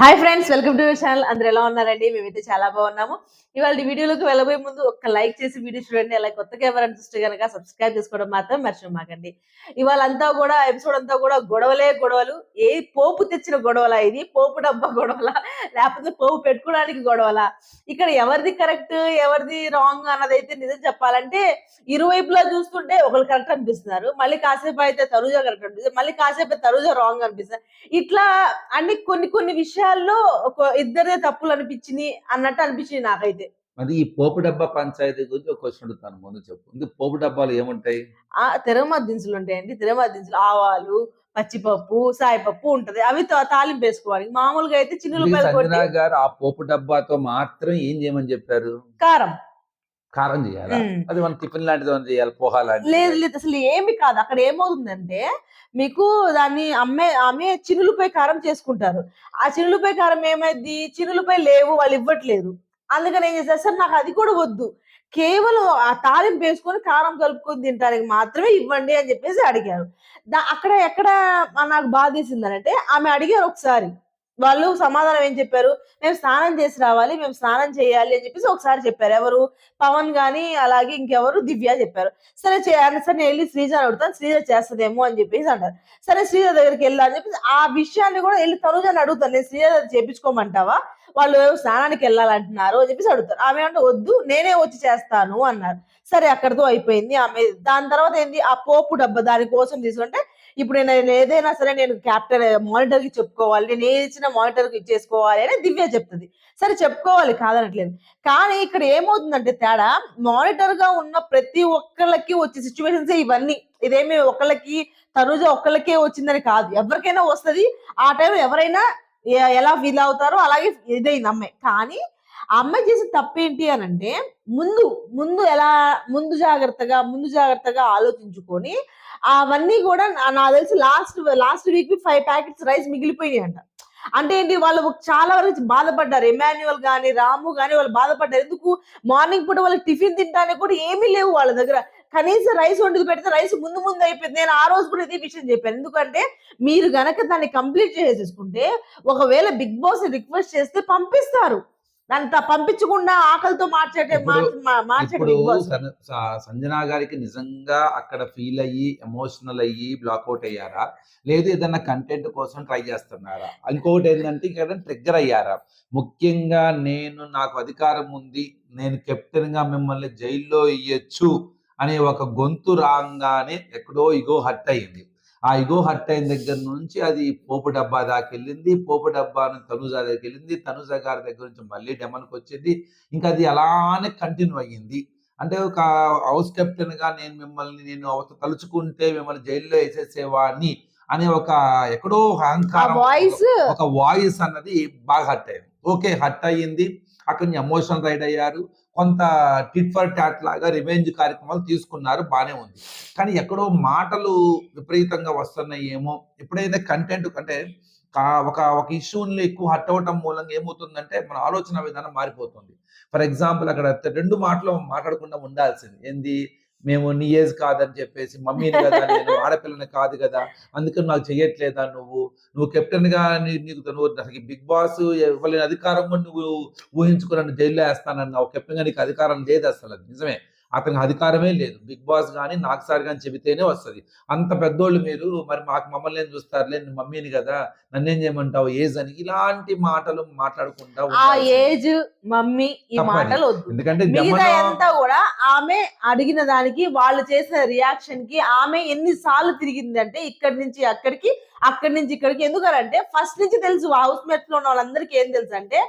Hi friends welcome to channel అందరు ఎలా ఉన్నారండి? మేమైతే చాలా బాగున్నాము. ఇవాళ వీడియోలోకి వెళ్ళబోయే ముందు ఒక లైక్ చేసి వీడియో చూడండి. అలా కొత్తగా ఎవరైనా చూస్తే కనుక సబ్స్క్రైబ్ చేసుకోవడం మాత్రం మర్చిపోమాకండి ఇవాళ అంతా కూడా ఎపిసోడ్ అంతా కూడా గొడవలే గొడవలు. ఏ పోపు తెచ్చిన గొడవలా ఇది? పోపు డబ్బా గొడవలా? లేకపోతే పోపు పెట్టుకోవడానికి గొడవలా? ఇక్కడ ఎవరిది కరెక్ట్ ఎవరిది రాంగ్ అన్నది అయితే నిజం చెప్పాలంటే ఇరువైపులా చూస్తుంటే ఒకరు కరెక్ట్ అనిపిస్తున్నారు. మళ్ళీ కాసేపు అయితే తరుజా కరెక్ట్ అనిపిస్తుంది. మళ్ళీ కాసేపు తరుజా రాంగ్ అనిపిస్తుంది. ఇట్లా అన్ని కొన్ని కొన్ని విషయాలు విషయాల్లో ఒక ఇద్దరే తప్పులు అనిపించింది అన్నట్టు అనిపించింది నాకైతే. అది ఈ పోపు డబ్బా పంచాయతీ గురించి ఒక క్వశ్చన్ అడుగుతాను ముందు చెప్పు. ఇది పోపు డబ్బాలు ఏముంటాయి? ఆ తిరగమాత దినుసులు ఉంటాయండి. తిరగమాత దినుసులు ఆవాలు పచ్చిపప్పు సాయిపప్పు ఉంటది. అవి తాలింపు వేసుకోవాలి. మామూలుగా అయితే చిన్న గారు ఆ పోపు డబ్బాతో మాత్రం ఏం చేయమని చెప్పారు? కారం. కారం చేయాలా. అది మన టిఫిన్ లాంటిది ఏమైనా చేయాలి? పోహా లాంటిది లేదు లేదు. అసలు ఏమి కాదు. అక్కడ ఏమవుతుందంటే మీకు దాన్ని అమ్మే అమ్మే చినులపై కారం చేసుకుంటారు. ఆ చినులపై కారం ఏమైంది చినులపై లేవు వాళ్ళు ఇవ్వట్లేదు. అందుకని ఏం చేస్తారు? సార్ నాకు అది కూడా వద్దు. కేవలం ఆ తాలింపు వేసుకొని కారం కలుపుకొని తినడానికి మాత్రమే ఇవ్వండి అని చెప్పేసి అడిగారు. అక్కడ ఎక్కడ నాకు బాధ వేసిందనంటే ఆమె అడిగారు ఒకసారి. వాళ్ళు సమాధానం ఏం చెప్పారు? మేము స్నానం చేసి రావాలి మేము స్నానం చేయాలి అని చెప్పేసి ఒకసారి చెప్పారు. ఎవరు? పవన్ గాని అలాగే ఇంకెవరు? దివ్య చెప్పారు. సరే చేయాలి సరే నేను వెళ్ళి శ్రీజ అడుగుతాను శ్రీజ చేస్తుందేమో అని చెప్పేసి అంటారు. సరే శ్రీజ దగ్గరికి వెళ్ళా అని చెప్పేసి ఆ విషయాన్ని కూడా వెళ్ళి తనుజని అడుగుతాను. నేను శ్రీజ చేపించుకోమంటావా వాళ్ళు స్నానానికి వెళ్ళాలంటున్నారు అని చెప్పేసి అడుగుతారు. ఆమె అంటే వద్దు నేనే వచ్చి చేస్తాను అన్నారు. సరే అక్కడితో అయిపోయింది ఆమె. దాని తర్వాత ఏంది? ఆ పోపు డబ్బా దాని కోసం తీసుకుంటే ఇప్పుడు నేను ఏదైనా సరే నేను క్యాప్టెన్ మానిటర్కి చెప్పుకోవాలి నేను ఏది ఇచ్చిన మానిటర్కి ఇచ్చేసుకోవాలి అని దివ్య చెప్తుంది. సరే చెప్పుకోవాలి కాదనట్లేదు. కానీ ఇక్కడ ఏమవుతుందంటే తేడా మానిటర్గా ఉన్న ప్రతి ఒక్కళ్ళకి వచ్చే సిచ్యువేషన్స్ ఇవన్నీ. ఇదేమి ఒకళ్ళకి తనుజ ఒక్కళ్ళకే వచ్చిందని కాదు. ఎవరికైనా వస్తది. ఆ టైం ఎవరైనా ఎలా ఫీల్ అవుతారో అలాగే ఇదైంది అమ్మాయి. కానీ అమ్మాయి చేసిన తప్పేంటి అని అంటే ముందు ముందు ఎలా ముందు జాగ్రత్తగా ముందు జాగ్రత్తగా ఆలోచించుకొని అవన్నీ కూడా నా- నాకు తెలిసి last last week five packets rice మిగిలిపోయినాయి అంట అంటే ఏంటి వాళ్ళు చాలా వరకు బాధపడ్డారు. ఎమాన్యువల్ కానీ రాము కానీ వాళ్ళు బాధపడ్డారు. ఎందుకు? మార్నింగ్ పూట వాళ్ళు టిఫిన్ తింటానికి కూడా ఏమీ లేవు వాళ్ళ దగ్గర. కనీసం రైస్ వండుకు పెడితే రైస్ ముందు ముందు అయిపోయింది. నేను ఆ రోజు కూడా ఇదే విషయం చెప్పాను. ఎందుకంటే మీరు గనక దాన్ని కంప్లీట్ చేసేసుకుంటే ఒకవేళ బిగ్ బాస్ రిక్వెస్ట్ చేస్తే పంపిస్తారు. దాన్ని పంపించకుండా ఆకలితో మార్చేటే సంజనా గారికి నిజంగా అక్కడ ఫీల్ అయ్యి ఎమోషనల్ అయ్యి బ్లాక్అవుట్ అయ్యారా? లేదు ఏదైనా కంటెంట్ కోసం ట్రై చేస్తున్నారా? ఇంకొకటి ఏంటంటే ఇక్కడ ట్రిగ్గర్ అయ్యారా? ముఖ్యంగా నేను నాకు అధికారం ఉంది నేను కెప్టెన్గా మిమ్మల్ని జైల్లో ఇయ్యొచ్చు అనే ఒక గొంతు రాగానే ఎక్కడో ఇగో హట్ అయింది ఆ ఇగో హట్ అయిన దగ్గర నుంచి అది పోపు డబ్బా దాకా వెళ్ళింది. పోపు డబ్బా నుంచి తనుజ దగ్గరికి వెళ్ళింది. తనుజ గారి దగ్గర నుంచి మళ్ళీ డెమన్కి వచ్చింది. ఇంకా అది అలానే కంటిన్యూ అయ్యింది. అంటే ఒక హౌస్ కెప్టెన్గా నేను మిమ్మల్ని నేను అవత తలుచుకుంటే మిమ్మల్ని జైల్లో వేసేసేవాడిని అనే ఒక ఎక్కడో అహంకారం వాయిస్ ఒక వాయిస్ అన్నది బాగా హట్ అయింది. ఓకే హట్ అయ్యింది. అక్కడి నుంచి ఎమోషన్ రైడ్ అయ్యారు. కొంత టిట్ ఫర్ టాట్ లాగా రివెంజ్ కార్యక్రమాలు తీసుకున్నారు బాగానే ఉంది. కానీ ఎక్కడో మాటలు విపరీతంగా వస్తున్నాయి ఏమో. ఎప్పుడైతే కంటెంట్ అంటే ఒక ఒక ఇష్యూని ఎక్కువ హట్ అవ్వటం మూలంగా ఏమవుతుందంటే మన ఆలోచన విధానం మారిపోతుంది. ఫర్ ఎగ్జాంపుల్ అక్కడ రెండు మాటలు మాట్లాడకుండా ఉండాల్సింది. ఏంది? మేము నీ ఏజ్ కాదని చెప్పేసి మమ్మీని కదా నేను ఆడపిల్లని కాదు కదా అందుకని నాకు చెయ్యట్లేదా నువ్వు? నువ్వు కెప్టెన్గా నీకు నువ్వు అసలు బిగ్ బాస్ ఇవ్వలేని అధికారం కూడా నువ్వు ఊహించుకుని జైల్లో వేస్తానన్నావు. కెప్టెన్గా నీకు అధికారం లేదు అసలు నిజమే. అతనికి అధికారమే లేదు. బిగ్ బాస్ కానీ నాకు సార్ కానీ చెబితేనే వస్తది. అంత పెద్దోళ్ళు మీరు మరి మాకు మమ్మల్ని ఏం చూస్తారులే? నువ్వు మమ్మీని కదా నన్నేం చేయమంటావు? ఏజ్ అని ఇలాంటి మాటలు మాట్లాడుకుంటా ఆ. ఏజ్ మమ్మీ ఈ. మాటలు వద్దు. ఎందుకంటే అంతా కూడా ఆమె అడిగిన దానికి వాళ్ళు చేసిన రియాక్షన్కి ఆమె ఎన్ని సార్లు తిరిగిందంటే ఇక్కడి నుంచి అక్కడికి అక్కడి నుంచి ఇక్కడికి. ఎందుకంటే ఫస్ట్ నుంచి తెలుసు హౌస్ మేట్స్లో ఉన్న వాళ్ళందరికీ ఏం తెలుసు అంటే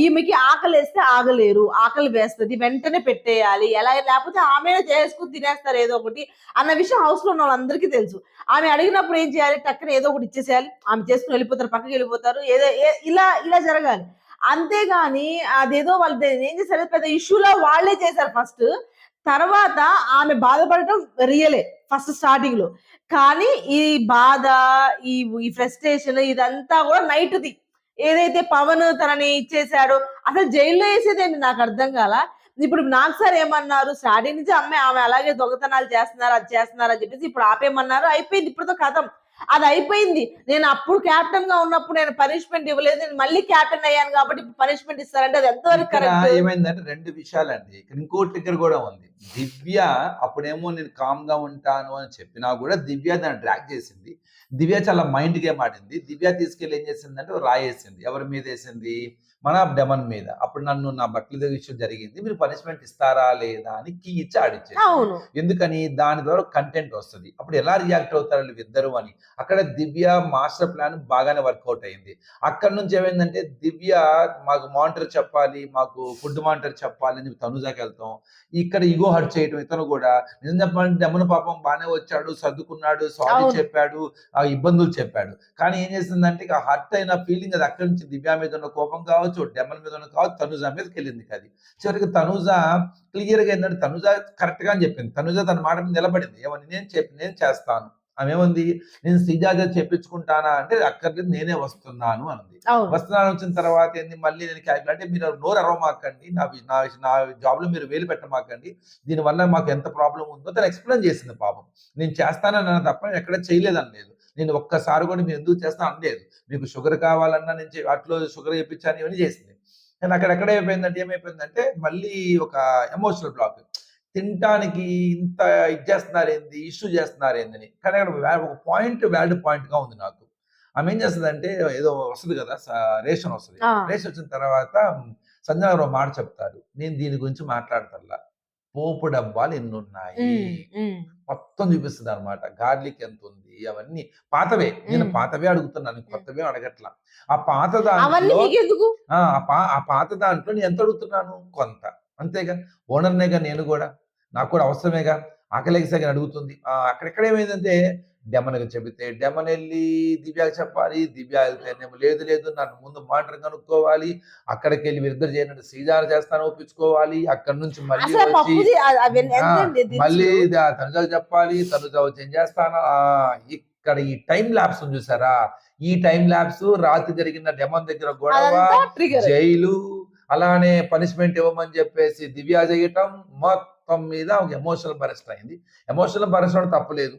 ఈమెకి ఆకలి వేస్తే ఆగలేరు ఆకలి వేస్తుంది వెంటనే పెట్టేయాలి ఎలా లేకపోతే ఆమె చేసుకుని తినేస్తారు ఏదో ఒకటి అన్న విషయం హౌస్లో ఉన్న వాళ్ళందరికీ తెలుసు. ఆమె అడిగినప్పుడు ఏం చేయాలి? టక్కన ఏదో ఒకటి ఇచ్చేసేయాలి. ఆమె చేసుకుని వెళ్ళిపోతారు పక్కకి వెళ్ళిపోతారు ఏదో ఇలా ఇలా జరగాలి. అంతేగాని అదేదో వాళ్ళు ఏం చేశారు? పెద్ద ఇష్యూలో వాళ్ళే చేశారు ఫస్ట్ తర్వాత ఆమె బాధపడటం రియలే ఫస్ట్ స్టార్టింగ్లో. కానీ ఈ బాధ ఈ ఈ ఫ్రస్ట్రేషన్ ఇదంతా కూడా నైట్ది ఏదైతే పవన్ తనని ఇచ్చేసాడో అసలు జైల్లో వేసేదేంటి? నాకు అర్థం కాల. ఇప్పుడు నాకు సార్ ఏమన్నారు? స్టార్టింగ్ నుంచి అమ్మాయి ఆమె అలాగే దొంగతనాలు చేస్తున్నారు అది చేస్తున్నారు అని చెప్పేసి ఇప్పుడు ఆపేయమన్నారు. అయిపోయింది ఇప్పుడుతో కథం. అది అయిపోయింది. నేను అప్పుడు క్యాప్టెన్గా ఉన్నప్పుడు నేను పనిష్మెంట్ ఇవ్వలేదు. నేను మళ్ళీ క్యాప్టెన్ అయ్యాను కాబట్టి పనిష్మెంట్ ఇస్తారంటే అది ఎంతవరకు కరెక్ట్ ఏమైందంటే రెండు విషయాలండి. ఇక్కడ ఇంకోటి దగ్గర కూడా ఉంది. దివ్య అప్పుడేమో నేను కామ్గా ఉంటాను అని చెప్పినా కూడా దివ్య దాన్ని డ్రాక్ చేసింది. దివ్య చాలా మైండ్ గేమ్ ఆడింది దివ్య తీసుకెళ్ళి ఏం చేసిందంటే రాయేసింది ఎవరి మీద వేసింది? మన డెమన్ మీద. అప్పుడు నన్ను నా బట్టల దగ్గర విషయం జరిగింది. మీరు పనిష్మెంట్ ఇస్తారా లేదా అని కీ ఇచ్చి ఆడిచ్చేసి అవును. ఎందుకని? దాని ద్వారా కంటెంట్ వస్తుంది. అప్పుడు ఎలా రియాక్ట్ అవుతారు వీళ్ళు ఇద్దరు అని. అక్కడ దివ్య మాస్టర్ ప్లాన్ బాగానే వర్కౌట్ అయింది. అక్కడ నుంచి ఏమైందంటే దివ్య మాకు మానిటర్ చెప్పాలి మాకు ఫుడ్ మానిటర్ చెప్పాలి అని తనుజాకి వెళ్తాం. ఇక్కడ ఇగో హర్ట్ చేయటం ఇతను కూడా. నిజం చెప్పాలంటే దమ్మన పాపం బాగానే వచ్చాడు సర్దుకున్నాడు సారీ. చెప్పాడు ఆ ఇబ్బందులు చెప్పాడు. కానీ ఏం చేసిందంటే ఇక హర్ట్ అయిన ఫీలింగ్ అది అక్కడి నుంచి దివ్య మీద ఉన్న కోపం కావచ్చు డెమన్ మీద ఉన్న కావచ్చు తనుజా మీదకి వెళ్ళింది అది. చివరికి తనుజ క్లియర్గా ఏంటంటే తనుజ కరెక్ట్గా అని చెప్పింది. తనుజ తన మాట మీద నిలబడింది. ఏమని నేను చెప్పి నేను చేస్తాను? ఆమె ఏముంది నేను శ్రీజాజ చెప్పించుకుంటానా? అంటే అక్కర్లేదు నేనే వస్తున్నాను అవును. వస్తున్నాను వచ్చిన తర్వాత ఏంది? మళ్ళీ నేను క్యాల్కులేట్ అంటే మీరు నోరు అరవమాకండి నా నా నా జాబ్లో మీరు వేలు పెట్టమాకండి. దీనివల్ల మాకు ఎంత ప్రాబ్లం ఉందో తను ఎక్స్ప్లెయిన్ చేసింది పాపం. నేను చేస్తానని అన్న తప్ప ఎక్కడ చేయలేదని లేదు. నేను ఒక్కసారి కూడా మీరు ఎందుకు చేస్తా అనలేదు. మీకు షుగర్ కావాలన్నా నేను అట్లో షుగర్ చేయించాను ఇవన్నీ చేసింది. కానీ అక్కడెక్కడ అయిపోయిందంటే ఏమైపోయిందంటే మళ్ళీ ఒక ఎమోషనల్ బ్లాక్. తినటానికి ఇంత ఇది చేస్తున్నారు ఏంది ఇష్యూ చేస్తున్నారు ఏందని కానీ అక్కడ ఒక పాయింట్ వ్యాలిడ్ పాయింట్గా ఉంది నాకు. ఆమె ఏం చేస్తుంది అంటే ఏదో వస్తుంది కదా రేషన్ వస్తుంది. రేషన్ వచ్చిన తర్వాత సంజయ్ మాట చెప్తారు. నేను దీని గురించి మాట్లాడతల్లా. పోపు డబ్బాలు ఎన్ని ఉన్నాయి. మొత్తం చూపిస్తుంది అనమాట గార్లిక్ ఎంత ఉంది? అవన్నీ పాతవే. నేను. పాతవే అడుగుతున్నాను. కొత్తవే అడగట్లా. ఆ పాత దాంట్లో ఆ పాత దాంట్లో నేను ఎంత అడుగుతున్నాను? కొంత. అంతేగా? ఓనర్నేగా నేను కూడా. నాకు కూడా అవసరమేగా. ఆకలిసాగా అడుగుతుంది అక్కడెక్కడ ఏమైందంటే డెమన్కి చెబితే డెమన్ వెళ్ళి దివ్యాకి చెప్పాలి దివ్య వెళ్తేనేమో లేదు లేదు నన్ను ముందు మానిటర్ కనుక్కోవాలి అక్కడికి వెళ్ళి వీరిద్దరు చేయనట్టు శ్రీజారు చేస్తాను ఒప్పించుకోవాలి అక్కడ నుంచి మళ్ళీ వచ్చి? మళ్ళీ తనుజాకు చెప్పాలి తనుజ వచ్చి ఏం చేస్తాను? ఇక్కడ ఈ టైం ల్యాబ్స్ చూసారా? ఈ టైం ల్యాబ్స్ రాత్రి జరిగిన డెమన్ దగ్గర గొడవ జైలు అలానే పనిష్మెంట్ ఇవ్వమని చెప్పేసి దివ్య చేయటం మొత్తం మీద ఒక ఎమోషనల్ బరెస్ట్ అయింది. ఎమోషనల్ బరెస్ట్ అవడం తప్పలేదు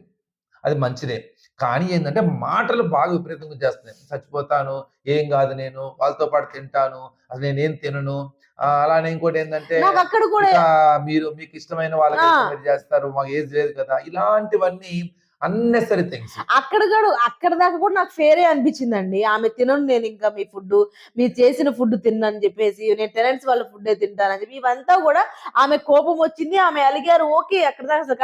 అది మంచిదే. కానీ ఏంటంటే మాటలు బాగా విపరీతంగా చేస్తున్నాయి. చచ్చిపోతాను ఏం కాదు నేను వాళ్ళతో పాటు తింటాను అసలు నేనేం తినను. అలానే ఇంకోటి ఏంటంటే మీరు మీకు ఇష్టమైన వాళ్ళకి. మీరు చేస్తారు మాకు ఏజ్ లేదు కదా. ఇలాంటివన్నీ అన్నెసరీ థింగ్స్ అక్కడ కూడా అక్కడ దాకా కూడా నాకు ఫేరే అనిపించిందండి. ఆమె తినను నేను ఇంకా మీ ఫుడ్ మీరు చేసిన ఫుడ్ తిన్నాను చెప్పేసి నేను టెనెంట్స్ వాళ్ళ ఫుడ్ తింటానని చెప్పి ఇవంతా కూడా ఆమె కోపం వచ్చింది ఆమె అలిగారు. ఓకే అక్కడ దాకా అసలు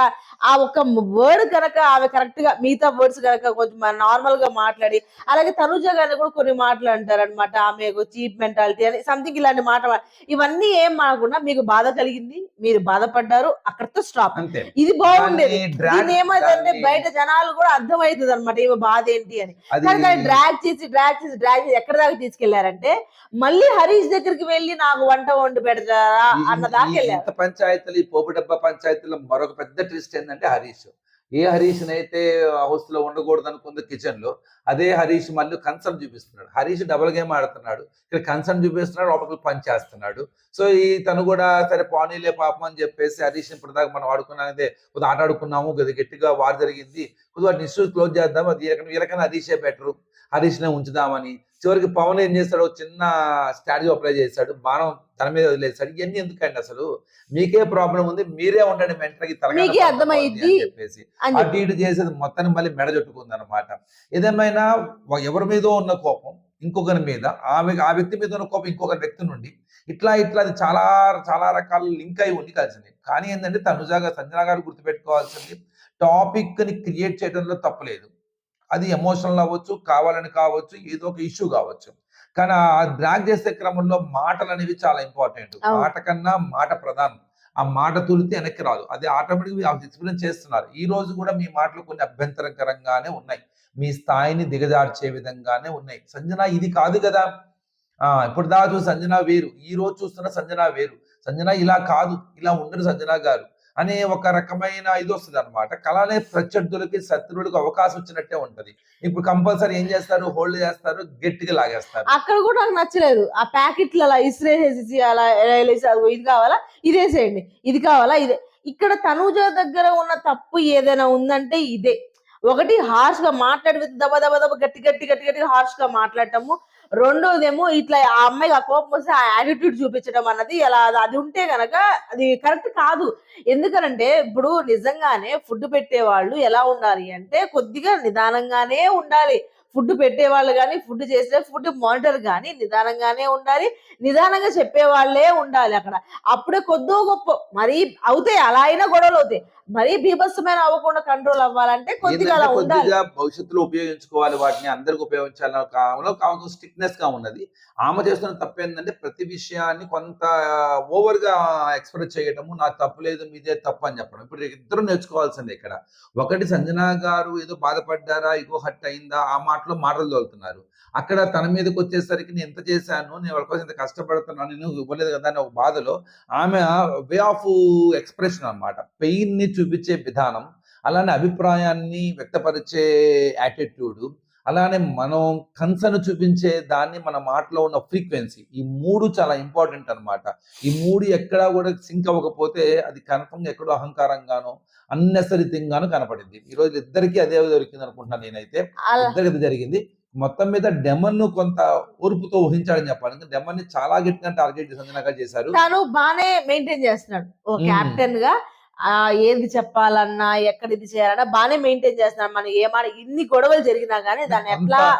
ఆ ఒక వర్డ్ కనుక ఆమె కరెక్ట్గా మిగతా వర్డ్స్ కనుక కొంచెం నార్మల్గా మాట్లాడి అలాగే తనుజ గారిని కూడా కొన్ని మాటలు అంటారు అనమాట ఆమె చీప్ మెంటాలిటీ అని సంథింగ్ ఇలాంటి మాట ఇవన్నీ ఏం మాకుండా మీకు బాధ కలిగింది మీరు బాధపడ్డారు అక్కడితో స్టాప్ ఇది బాగుండేది. ఏమైందంటే దాన్ని- బయట జనాలు కూడా అర్థమవుతుంది అనమాట ఈమె బాధ ఏంటి అని. కానీ డ్రాగ్ చేసి డ్రాగ్ చేసి డ్రాగ్ చేసి ఎక్కడ దాకా తీసుకెళ్ళారంటే మళ్ళీ హరీష్ దగ్గరికి వెళ్ళి నాకు వంట వండి పెడతారా అన్న దాకా వెళ్ళారు. పంచాయతీలు ఈ పోపు డబ్బా పంచాయతీలో మరొక పెద్ద ట్విస్ట్ ఏంటంటే హరీష్. ఏ హరీష్ అయితే హౌస్లో ఉండకూడదు అనుకుంది కిచెన్లో అదే హరీష్ మళ్ళీ కన్సర్న్ చూపిస్తున్నాడు. హరీష్ డబుల్ గేమ్ ఆడుతున్నాడు. ఇక్కడ కన్సర్న్ చూపిస్తున్నాడు లోపలికి పని చేస్తున్నాడు. సో ఈ తను కూడా సరే పానీలే పాపం అని చెప్పేసి హరీష్ ఇప్పటిదాకా మనం ఆడుకున్నదే కొద్దిగా ఆట ఆడుకున్నాము కొద్దిగా గట్టిగా వార్ జరిగింది. కొద్దిగా వాటిని ఇష్యూస్ క్లోజ్ చేద్దాం అది వీళ్ళకన్నా హరీషే బెటరు. హరీష్నే ఉంచుదామని. చివరికి పవన్ ఏం చేస్తాడు చిన్న స్ట్రాటజీ అప్లై చేశాడు బాణం తన మీద వదిలేశాడు ఇవన్నీ ఎందుకండి అసలు? మీకే ప్రాబ్లం ఉంది. మీరే ఉండండి మెంటర్కి అర్థమైద్ది. చెప్పేసి. అటు ఇటు చేసేది మొత్తాన్ని మళ్ళీ మెడ చుట్టుకుంది అనమాట ఏదేమైనా ఎవరి మీద ఉన్న కోపం ఇంకొకరి మీద ఆ ఆ వ్యక్తి మీద ఉన్న కోపం ఇంకొకరి వ్యక్తి నుండి ఇట్లా ఇట్లా అది చాలా చాలా రకాల లింక్ అయి ఉండి కలిసింది. కానీ ఏంటంటే తనుజాగా సంజన గారు గుర్తుపెట్టుకోవాల్సింది టాపిక్ని క్రియేట్ చేయడంలో తప్పలేదు అది ఎమోషనల్ అవ్వచ్చు కావాలని కావచ్చు ఏదో ఒక ఇష్యూ కావచ్చు. కానీ ఆ డ్రాగ్ చేసే క్రమంలో మాటలు అనేవి చాలా ఇంపార్టెంట్. మాట కన్నా మాట ప్రధానం. ఆ మాట తూలితే వెనక్కి రాదు. అది ఆటోమేటిక్ ఎక్స్పీరియన్స్ చేస్తున్నారు. ఈ రోజు కూడా మీ మాటలు కొన్ని అభ్యంతరకరంగానే ఉన్నాయి. మీ స్థాయిని దిగజార్చే విధంగానే ఉన్నాయి. సంజన ఇది కాదు కదా. ఆ ఇప్పుడు దాకా చూసి సంజన వేరు. ఈ రోజు చూస్తున్న సంజన వేరు. సంజన ఇలా కాదు. ఇలా ఉండరు సంజన గారు. అనే ఒక రకమైన ఇది వస్తుంది అనమాట కళనే ప్రత్యర్థులకి శత్రువులకు అవకాశం వచ్చినట్టే ఉంటది. ఇప్పుడు కంపల్సరీ ఏం చేస్తారు? హోల్డ్ చేస్తారు గట్టిగా లాగేస్తారు. అక్కడ కూడా నాకు నచ్చలేదు. ఆ ప్యాకెట్లు అలా ఇసిరేసేసి అలా ఇది కావాలా? ఇదేసేయండి ఇది కావాలా? ఇదే. ఇక్కడ తనుజ దగ్గర ఉన్న తప్పు ఏదైనా ఉందంటే ఇదే. ఒకటి హార్ష్గా మాట్లాడి దబ దబ దబ గట్టి గట్టి గట్టి గట్టి హార్ష్గా మాట్లాడటము. రెండోదేమో ఇట్లా ఆ అమ్మాయికి ఆ కోపం వస్తే ఆ యాటిట్యూడ్ చూపించడం అన్నది ఎలా అది ఉంటే గనక అది కరెక్ట్ కాదు. ఎందుకనంటే ఇప్పుడు నిజంగానే ఫుడ్ పెట్టే వాళ్ళు ఎలా ఉండాలి అంటే కొద్దిగా నిదానంగానే ఉండాలి. ఫుడ్ పెట్టే వాళ్ళు కానీ ఫుడ్ చేసే ఫుడ్ మానిటర్ కానీ నిదానంగానే ఉండాలి. నిదానంగా చెప్పే వాళ్ళే ఉండాలి అక్కడ. అప్పుడే కొద్దో గొప్ప మరీ అవుతాయి అలా అయినా గొడవలు అవుతాయి. మరీ బీభత్సమైన అవ్వకుండా కంట్రోల్ అవ్వాలంటే కొద్దిగా అలా ఉండాలి. భవిష్యత్తులో ఉపయోగించుకోవాలి వాటిని అందరికి ఉపయోగించాలి కావాలో కావచ్చు స్టిక్నెస్గా ఉన్నది. ఆమె చేస్తున్న తప్పు ఏంటంటే ప్రతి విషయాన్ని కొంత ఓవర్గా ఎక్స్ప్రెస్ చేయటము నాకు తప్పు లేదు మీదే తప్పు అని చెప్పడం. ఇప్పుడు ఇద్దరు నేర్చుకోవాల్సిందే ఇక్కడ. ఒకటి సంజన గారు ఏదో బాధపడ్డారా ఇగో హట్ అయిందా ఆ మాటలు మాటలు తోలుతున్నారు. అక్కడ తన మీదకి వచ్చేసరికి నేను ఎంత చేశాను నేను వాళ్ళ కోసం ఎంత కష్టపడుతున్నాను నేను ఇవ్వలేదు కదా అని ఒక బాధలో ఆమె వే ఆఫ్ ఎక్స్ప్రెషన్ అన్నమాట. పెయిన్ని చూపించే విధానం అలానే అభిప్రాయాన్ని వ్యక్తపరిచే యాటిట్యూడ్ అలానే మనం కన్సర్న్ చూపించే దాన్ని మన మాటలో ఉన్న ఫ్రీక్వెన్సీ ఈ మూడు చాలా ఇంపార్టెంట్ అన్నమాట. ఈ మూడు ఎక్కడా కూడా సింక్ అవ్వకపోతే అది కన్ఫర్మ్ ఎక్కడో అహంకారంగానో అన్నెసరీ థింగ్ గాను కనపడింది. ఈ రోజు ఇద్దరికి అదే దొరికింది అనుకుంటున్నాను నేనైతే. ఇద్దరికి జరిగింది. మొత్తం మీద డెమన్ను కొంత ఓర్పుతో ఊహించాడని చెప్పాలి. డెమన్ని చాలా గట్టిగా టార్గెట్ సంజనగా చేశారు. తను బానే మెయింటైన్ చేస్తున్నాడు. కెప్టెన్గా ఏది చెప్పాలన్నా ఎక్కడ ఇది చేయాలన్నా బానే మెయింటైన్ చేస్తున్నాడు మనం ఏమాట ఇన్ని గొడవలు జరిగినా గానీ దాన్ని ఎట్లా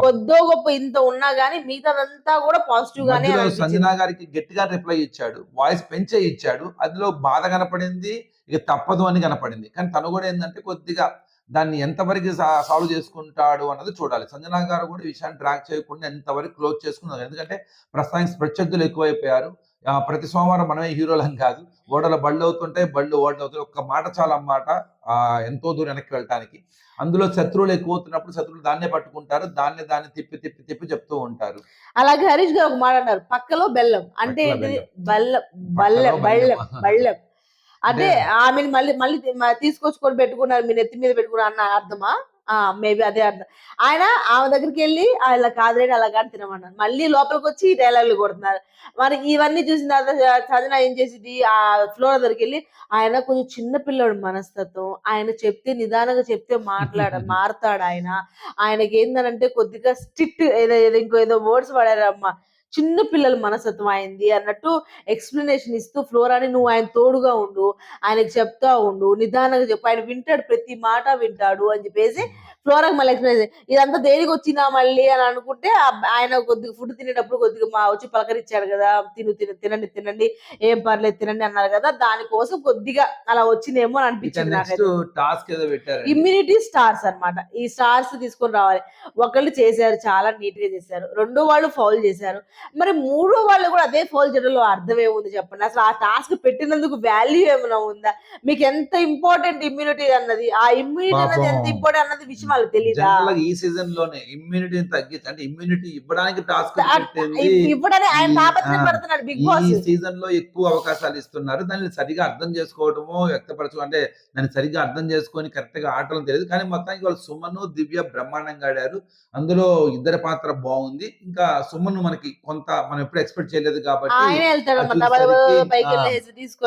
కొద్దో గొప్ప ఇంత ఉన్నా గానీ మిగతాదంతా కూడా పాజిటివ్ గానే. సంజన గారికి గట్టిగా రిప్లై ఇచ్చాడు. వాయిస్ పెంచే ఇచ్చాడు. అందులో బాధ కనపడింది ఇక తప్పదు అని కనపడింది. కానీ తను కూడా ఏంటంటే కొద్దిగా దాన్ని ఎంతవరకు సాల్వ్ చేసుకుంటాడు అన్నది చూడాలి. సంజన గారు కూడా విషయాన్ని ట్రాక్ చేయకుండా ఎంతవరకు క్లోజ్ చేసుకున్నారు. ఎందుకంటే ప్రస్తుతానికి ప్రత్యర్థులు ఎక్కువైపోయారు. ఆ, ప్రతి సోమవారం మనమే హీరోలం కాదు. ఓడల బళ్ళు అవుతుంటాయి బళ్ళు ఓడలు అవుతాయి ఒక్క మాట చాలా మాట ఆ, ఎంతో దూరం వెనక్కి వెళ్ళటానికి. అందులో శత్రువులు ఎక్కువ అవుతున్నప్పుడు శత్రువులు దాన్నే పట్టుకుంటారు దాన్ని దాన్ని తిప్పి తిప్పి తిప్పి చెప్తూ ఉంటారు. అలాగే హరీష్ గారు ఒక మాట అన్నారు పక్కలో బెల్లం. అంటే బెల్లం. బల్లెం అంటే- ఆమెను మళ్ళీ మళ్ళీ తీసుకొచ్చుకొని పెట్టుకున్నారు మీ నెత్తి మీద పెట్టుకున్నారు అన్న అర్థమా? మేబీ అదే అర్థం. ఆయన ఆమె దగ్గరికి వెళ్ళి "ఆ, ఇలా కాదులేండి అలా కానీ తినమన్నారు మళ్ళీ లోపలికి వచ్చి ఈ డైలాగులు కొడుతున్నారు. మరి ఇవన్నీ చూసిన తర్వాత చదిన ఏం చేసింది? ఆ ఫ్లోర్ దగ్గరికి వెళ్ళి ఆయన కొంచెం చిన్న పిల్లడు మనస్తత్వం. ఆయన చెప్తే నిదానంగా చెప్తే మాట్లాడ మారుతాడు ఆయన. ఆయనకి ఏందనంటే కొద్దిగా స్ట్రిక్ట్ ఏదో ఏదో ఇంకో ఏదో వర్డ్స్ పడారమ్మా. చిన్న పిల్లల మనస్తత్వం అయింది అన్నట్టు ఎక్స్ప్లెనేషన్ ఇస్తూ ఫ్లోరాని నువ్వు ఆయన తోడుగా ఉండు ఆయనకు చెప్తా ఉండు నిదానంగా చెప్పు ఆయన వింటాడు ప్రతి మాట వింటాడు అని చెప్పేసి ఫ్లోరాకి మళ్ళీ ఎక్స్ప్లెయిన్ ఇదంతా దేనికి వచ్చిందా మళ్ళీ? అని అనుకుంటే ఆ- ఆయన కొద్దిగా ఫుడ్ తినేటప్పుడు కొద్దిగా మా వచ్చి పలకరించాడు కదా తిను తిను తినండి తినండి ఏం పర్లేదు తినండి అన్నారు కదా దానికోసం కొద్దిగా అలా వచ్చిందేమో అని అనిపించింది నెక్స్ట్ నాకైతే. టాస్క్ ఏదో పెట్టారు ఇమ్యూనిటీ స్టార్స్ అన్నమాట. ఈ స్టార్స్ తీసుకొని రావాలి. ఒకళ్ళు చేశారు చాలా నీట్గా చేశారు. రెండో వాళ్ళు ఫౌల్ చేశారు. మరి మూడో వాళ్ళు కూడా అదే ఫౌల్ చేయడంలో అర్థం ఏముంది చెప్పండి. అసలు ఆ టాస్క్ పెట్టినందుకు వాల్యూ ఏమైనా ఉందా? మీకు ఎంత ఇంపార్టెంట్ ఇమ్యూనిటీ అన్నది? ఆ ఇమ్యూనిటీ అన్నది ఎంత. ఇంపార్టెంట్ అన్నది విషయం వాళ్ళకి తెలియదా ఈ సీజన్లోనే ఇమ్యూనిటీని తగ్గించి అంటే ఇమ్యూనిటీ ఇవ్వడానికి టాస్క్ పెట్టింది ఇవ్వడనే ఆయన పడుతున్నాడు బిగ్ బాస్. ఈ సీజన్లో ఎక్కువ అవకాశాలు ఇస్తున్నారు. దాన్ని సరిగా అర్థం చేసుకోవడమో వ్యక్తపరచు అంటే దాన్ని సరిగా అర్థం చేసుకొని కరెక్ట్గా ఆటలు తెలియదు కానీ మొత్తానికి వాళ్ళు సుమను దివ్య బ్రహ్మాండంగా ఆడారు. అందులో ఇద్దరి పాత్ర బాగుంది. ఇంకా సుమన్ మనకి కొంత మనం ఎప్పుడు ఎక్స్పెక్ట్ చేయలేదు కాబట్టి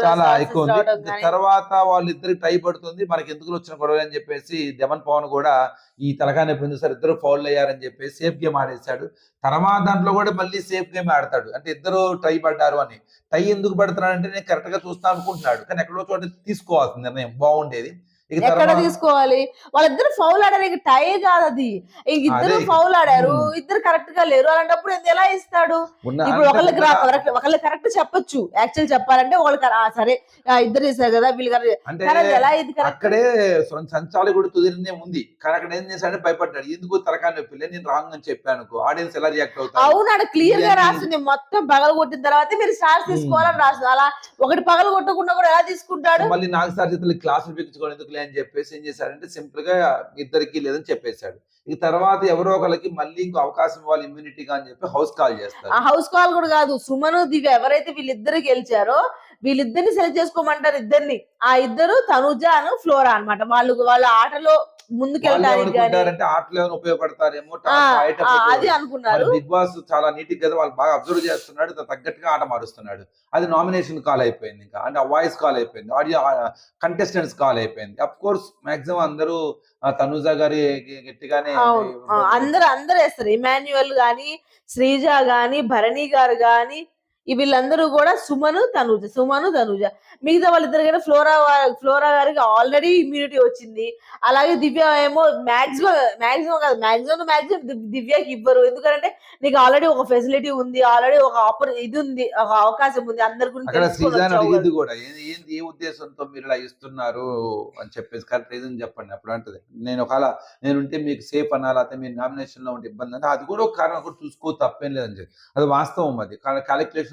చాలా ఎక్కువ ఉంది. తర్వాత వాళ్ళిద్దరికి టై పడుతుంది. మనకి ఎందుకు వచ్చిన గొడవ అని చెప్పేసి దమన్ పవన్ కూడా ఈ తలకాయ నొప్పి సార్ ఇద్దరు ఫౌల్ అయ్యారని చెప్పేసి సేఫ్ గేమ్ ఆడేశాడు. తర్వాత దాంట్లో కూడా మళ్ళీ సేఫ్ గేమ్ ఆడతాడు. అంటే ఇద్దరు టై పడ్డారు అని. టై ఎందుకు పడుతున్నాడు అంటే నేను కరెక్ట్గా చూస్తా అనుకుంటున్నాడు. కానీ ఎక్కడో చోట తీసుకోవాల్సిన నిర్ణయం. బాగుండేది. ఎక్కడ తీసుకోవాలి? వాళ్ళిద్దరు ఫౌల్ ఆడారు. టై కాదు అది. ఇద్దరు. ఫౌల్ ఆడారు. ఇద్దరు కరెక్ట్గా లేరు. అలాంటప్పుడు ఎలా ఇస్తాడు? ఇప్పుడు ఒకళ్ళకి రా- ఒకళ్ళకి కరెక్ట్ చెప్పొచ్చు. యాక్చువల్ చెప్పాలంటే ఒకళ్ళు సరే ఇద్దరు చేశారు కదా వీళ్ళు ఎలా ఇది అక్కడే సొం- సంచాలకుడు తుదిరినే ఉంది. కానీ అక్కడ ఏం చేశాడంటే భయపడ్డాడు. ఎందుకు తలకాయ నొప్పి నేను రాంగ్ అని చెప్పాను ఆడియన్స్ ఎలా రియాక్ట్ అవుతారు? అవును అక్కడ క్లియర్గా రాసింది. మొత్తం పగల కొట్టిన తర్వాత మీరు స్టార్స్ తీసుకోవాలని రాసింది. అలా ఒకటి పగల కొట్టకుండా కూడా ఎలా తీసుకుంటాడు? మళ్ళీ నాగ సార్జితలు క్లాసులు పెంచుకోవడం ఎందుకులే అని చెప్పేసి ఏం చేశాడంటే సింపుల్గా ఇద్దరికి లేదని చెప్పేశాడు. ఈ తర్వాత ఎవరో ఒకరికి మళ్ళీ ఇంకో అవకాశం ఇవ్వాలి ఇమ్యూనిటీగా అని చెప్పి హౌస్ కాల్ చేస్తారు. హౌస్ కాల్ కూడా కాదు సుమను దివ్య ఎవరైతే వీళ్ళిద్దరు గెలిచారో వీళ్ళిద్దరిని సెలెక్ట్ చేసుకోమంటారు ఇద్దరిని. ఆ ఇద్దరు తనుజాను ఫ్లోరా అన్నమాట. వాళ్ళు వాళ్ళ ఆటలో ముందుకెళ్ళడానికి ఆటలు ఉపయోగపడతారేమో అది అనుకున్నారు. బిగ్ బాస్ చాలా నీట్ కదా వాళ్ళు బాగా అబ్జర్వ్ చేస్తున్నాడు తగ్గట్టుగా ఆట మారుస్తున్నాడు. అది నామినేషన్ కాల్ అయిపోయింది ఇంకా. అంటే వాయిస్ కాల్ అయిపోయింది. ఆడియో కంటెస్టెంట్స్ కాల్ అయిపోయింది. అఫ్ కోర్స్ మాక్సిమం అందరూ తనుజ గారి గట్టిగానే అందరూ అందరూ వేస్తారు. ఇమాన్యువల్ గాని శ్రీజ గాని భరణి గారు గాని వీళ్ళందరూ కూడా సుమను తనుజ సుమను తనుజ. మిగతా వాళ్ళిద్దరు కానీ ఫ్లోరా ఫ్లోరా గారికి ఆల్రెడీ ఇమ్యూనిటీ వచ్చింది. అలాగే దివ్య ఏమో మాక్సిమం మాక్సిమం కాదు మాక్సిమం మాక్సిమం దివ్యకి ఇవ్వరు. ఎందుకంటే నీకు ఆల్రెడీ ఒక ఫెసిలిటీ ఉంది ఆల్రెడీ ఒక ఆపర్ ఇది ఉంది ఒక అవకాశం ఉంది. అందరి గురించి. కూడా ఏ ఉద్దేశంతో మీరు ఇలా ఇస్తున్నారు అని చెప్పేసి కరెక్ట్ రీజన్ చెప్పండి అప్పుడు అంటది. నేను ఒకవేళ నేను ఉంటే మీకు సేఫ్ అనాలి అయితే మీరు నామినేషన్లో ఉంటే ఇబ్బంది అంటే అది కూడా ఒక కారణం కూడా చూసుకో తప్పేం లేదని చెప్పి. అది వాస్తవం అది.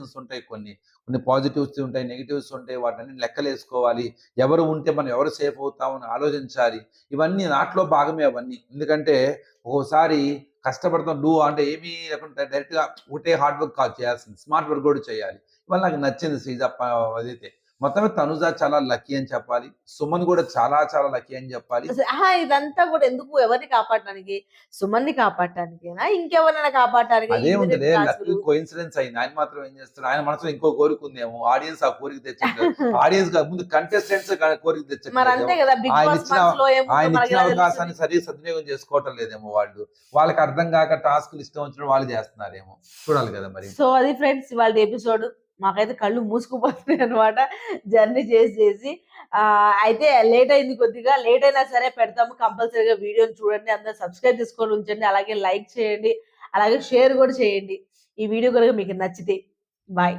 క్యాలిక్యులేషన్స్ ఉంటాయి కొన్ని. కొన్ని పాజిటివ్స్ ఉంటాయి నెగిటివ్స్ ఉంటాయి. వాటిని లెక్కలు వేసుకోవాలి ఎవరు ఉంటే మనం ఎవరు సేఫ్ అవుతామని ఆలోచించాలి. ఇవన్నీ నాట్లో భాగమే అవన్నీ. ఎందుకంటే ఒక్కోసారి కష్టపడతాం డూ అంటే ఏమీ లేకుండా డైరెక్ట్గా ఒకటే హార్డ్ వర్క్ కాదు చేయాల్సింది. స్మార్ట్ వర్క్ కూడా చేయాలి. ఇవాళ నాకు నచ్చింది శ్రీజ అదైతే. మొత్తమే తనుజ చాలా లక్కీ అని చెప్పాలి. సుమన్ కూడా చాలా చాలా లక్కీ అని చెప్పాలి. ఇదంతా కూడా ఎందుకు ఎవరిని కాపాడటానికి? సుమన్ని కాపాడటానికేనా? ఇంకెవరైనా కాపాడటానికి అదే ఉంది లక్కీ రాజులు? కోయిన్సిడెన్స్ అయింది. ఆయన మాత్రం ఏం చేస్తారు ఆయన మనసులో ఇంకో కోరిక ఉందేమో ఆడియన్స్ ఆ కోరిక తెచ్చారు ఆడియన్స్ ముందు కంటెస్టెంట్స్ కోరిక తెచ్చారు ఆయన ఇచ్చిన- ఆయన అవకాశాన్ని తెలుస్తుంది? సరి సద్వినియోగం చేసుకోవటం లేదేమో వాళ్ళు. వాళ్ళకి అర్థం కాక టాస్క్లు ఇష్టం వచ్చిన వాళ్ళు చేస్తున్నారేమో. చూడాలి కదా మరి. సో అది ఫ్రెండ్స్ ఇవాళ ఎపిసోడ్. మాకైతే కళ్ళు మూసుకుపోతున్నాయి అనమాట జర్నీ చేసి చేసి అయితే లేట్ అయింది కొద్దిగా. లేట్ అయినా సరే పెడతాము. కంపల్సరీగా వీడియోని చూడండి. అందరూ సబ్స్క్రైబ్ చేసుకొని ఉంచండి. అలాగే లైక్ చేయండి. అలాగే షేర్ కూడా చేయండి. ఈ వీడియో కనుక మీకు నచ్చితే. బాయ్.